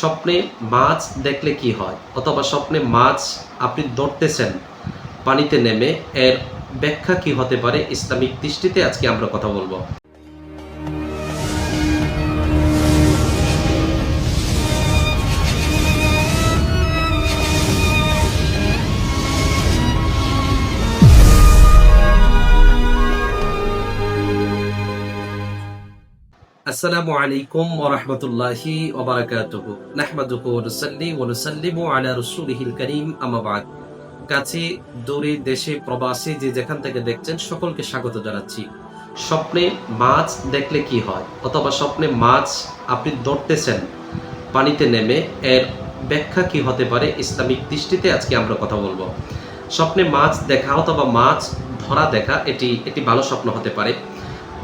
স্বপ্নে মাছ দেখলে কি হয়? অথবা স্বপ্নে মাছ আপনি ধরতেছেন, পানিতে নেমে, এর ব্যাখ্যা কি হতে পারে? ইসলামিক দৃষ্টিতে আজকে আমরা কথা বলব। আসসালামু আলাইকুম ওয়া রাহমাতুল্লাহি ওয়া নাহমাদুহু ওয়া নুসাল্লি ওয়া নুসাল্লিমু আলা রাসূলিহিল কারীম, আম্মা বাদ। কাছে, দূরে, দেশে, প্রবাসী যে যেখান থেকে দেখছেন, সকলকে স্বাগত জানাচ্ছি। স্বপ্নে মাছ দেখলে কি হয়? অথবা স্বপ্নে মাছ আপনি ধরতেছেন, পানিতে নেমে, এর ব্যাখ্যা কি হতে পারে? ইসলামিক দৃষ্টিতে আজকে আমরা কথা বলব। স্বপ্নে মাছ দেখা অথবা মাছ ধরা দেখা, এটি একটি ভালো স্বপ্ন হতে পারে।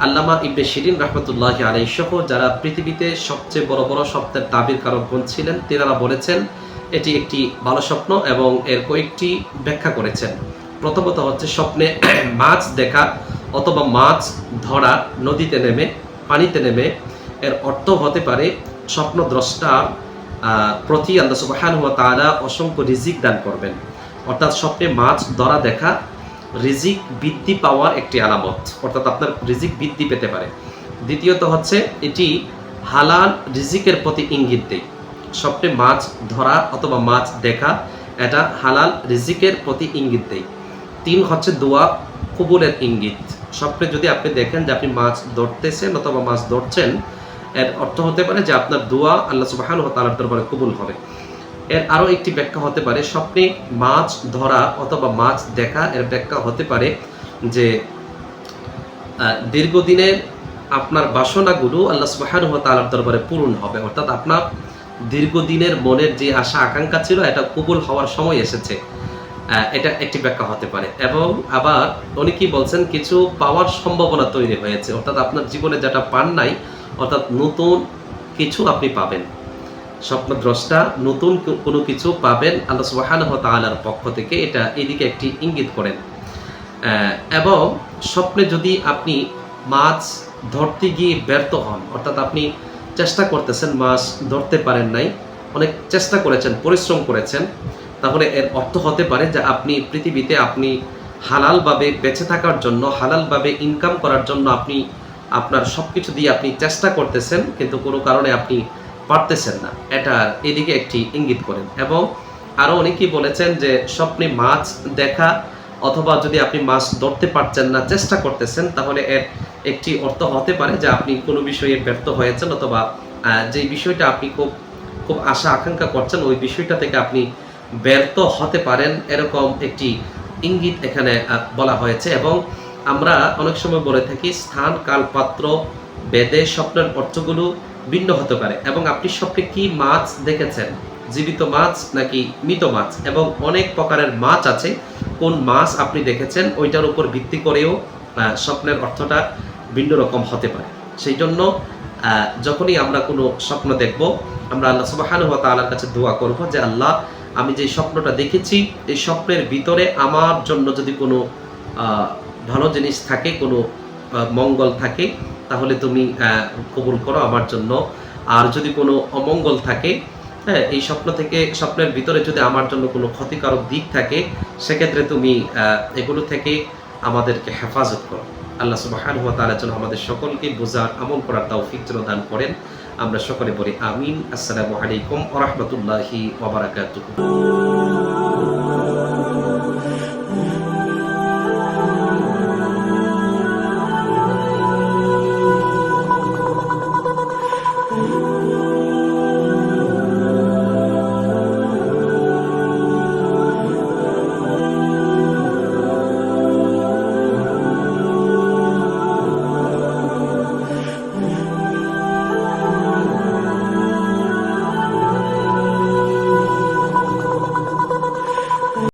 আল্লামা ইবনে শিরিন রহমতুল্লাহ আলাই সহ যারা পৃথিবীতে সবচেয়ে বড় বড় স্বপ্নের দাবির কারণ ছিলেন তেনারা বলেছেন, এটি একটি ভালো স্বপ্ন এবং এর কয়েকটি ব্যাখ্যা করেছেন। প্রথমত হচ্ছে স্বপ্নে মাছ দেখা অথবা মাছ ধরা, নদীতে নেমে, পানিতে নেমে, এর অর্থ হতে পারে স্বপ্নদ্রষ্টার প্রতি আল্লাহ সুবাহান তাআলা অসংখ্য রিজিক দান করবেন। অর্থাৎ স্বপ্নে মাছ ধরা দেখা রিজিক বৃদ্ধি পাওয়ার একটি আলামত, অর্থাৎ আপনার রিজিক বৃদ্ধি পেতে পারে। দ্বিতীয়ত হচ্ছে, এটি হালাল রিজিকের প্রতি ইঙ্গিত দেয়। স্বপ্নে মাছ ধরা অথবা মাছ দেখা, এটা হালাল রিজিকের প্রতি ইঙ্গিত দেয়। তিন হচ্ছে, দোয়া কবুলের ইঙ্গিত। স্বপ্নে যদি আপনি দেখেন যে আপনি মাছ ধরতেছেন অথবা মাছ ধরছেন, এর অর্থ হতে পারে যে আপনার দোয়া আল্লাহ সুবাহান ও তালার দরবারে কবুল হবে। এর আরও একটি ব্যাখ্যা হতে পারে, স্বপ্নে মাছ ধরা অথবা মাছ দেখা এর ব্যাখ্যা হতে পারে যে দীর্ঘদিনের আপনার বাসনাগুলো আল্লাহ সুবাহান তালার দরবারে পূরণ হবে। অর্থাৎ আপনার দীর্ঘদিনের মনের যে আশা, আকাঙ্ক্ষা ছিল, এটা কবুল হওয়ার সময় এসেছে। এটা একটি ব্যাখ্যা হতে পারে। এবং আবার অনেকেই বলছেন কিছু পাওয়ার সম্ভাবনা তৈরি হয়েছে। অর্থাৎ আপনার জীবনে যেটা পান নাই, অর্থাৎ নতুন কিছু আপনি পাবেন। স্বপ্নদ্রষ্টা, নতুন কোনো কিছু পাবেন, আল্লাহ সুবাহানহ তাআলার পক্ষ থেকে এটা এদিকে একটি ইঙ্গিত করেন। এবং স্বপ্নে যদি আপনি মাছ ধরতে গিয়ে ব্যর্থ হন, অর্থাৎ আপনি চেষ্টা করতেছেন মাছ ধরতে পারেন নাই, অনেক চেষ্টা করেছেন, পরিশ্রম করেছেন, তাহলে এর অর্থ হতে পারে যে আপনি পৃথিবীতে আপনি হালালভাবে বেঁচে থাকার জন্য, হালালভাবে ইনকাম করার জন্য আপনি আপনার সব কিছু দিয়ে আপনি চেষ্টা করতেছেন, কিন্তু কোনো কারণে আপনি পারতেছেন না। এটা এদিকে একটি ইঙ্গিত করেন। এবং আরও অনেকেই বলেছেন যে, স্বপ্নে মাছ দেখা অথবা যদি আপনি মাছ ধরতে পারছেন না, চেষ্টা করতেছেন, তাহলে এর একটি অর্থ হতে পারে যে, আপনি কোনো বিষয়ে ব্যর্থ হয়েছেন অথবা যে বিষয়টা আপনি খুব খুব আশা আকাঙ্ক্ষা করছেন, ওই বিষয়টা থেকে আপনি ব্যর্থ হতে পারেন এরকম একটি ইঙ্গিত এখানে বলা হয়েছে। এবং আমরা অনেক সময় বলে থাকি, স্থান কাল পাত্র বেদে, স্বপ্নের অর্থগুলো ভিন্ন হতে পারে। এবং আপনি স্বপ্নে কি মাছ দেখেছেন? জীবিত মাছ নাকি মৃত মাছ? এবং অনেক প্রকারের মাছ আছে। কোন মাছ আপনি দেখেছেন? ওইটার উপর ভিত্তি করেও স্বপ্নের অর্থটা ভিন্ন রকম হতে পারে। সেই জন্য যখনই আমরা কোনো স্বপ্ন দেখব, আমরা আল্লাহ সুবাহানু তাআলার কাছে দোয়া করব যে, আল্লাহ, আমি যে স্বপ্নটা দেখেছি, এই স্বপ্নের ভিতরে আমার জন্য যদি কোনো ভালো জিনিস থাকে, কোনো মঙ্গল থাকে তাহলে তুমি কবুল করো আমার জন্য। আর যদি কোনো অমঙ্গল থাকে হ্যাঁ এই স্বপ্ন থেকে, স্বপ্নের ভিতরে যদি আমার জন্য কোনো ক্ষতিকারক দিক থাকে, সেক্ষেত্রে তুমি এগুলো থেকে আমাদেরকে হেফাজত করো। আল্লাহ সুবাহান হুয়া তাআলা যেন আমাদের সকলকে বোঝার, আমল করার তৌফিক যেন দান করেন। আমরা সকলে বলি আমিন। আসসালামু আলাইকুম ওয়া রাহমাতুল্লাহি ওয়া বারাকাতুহু।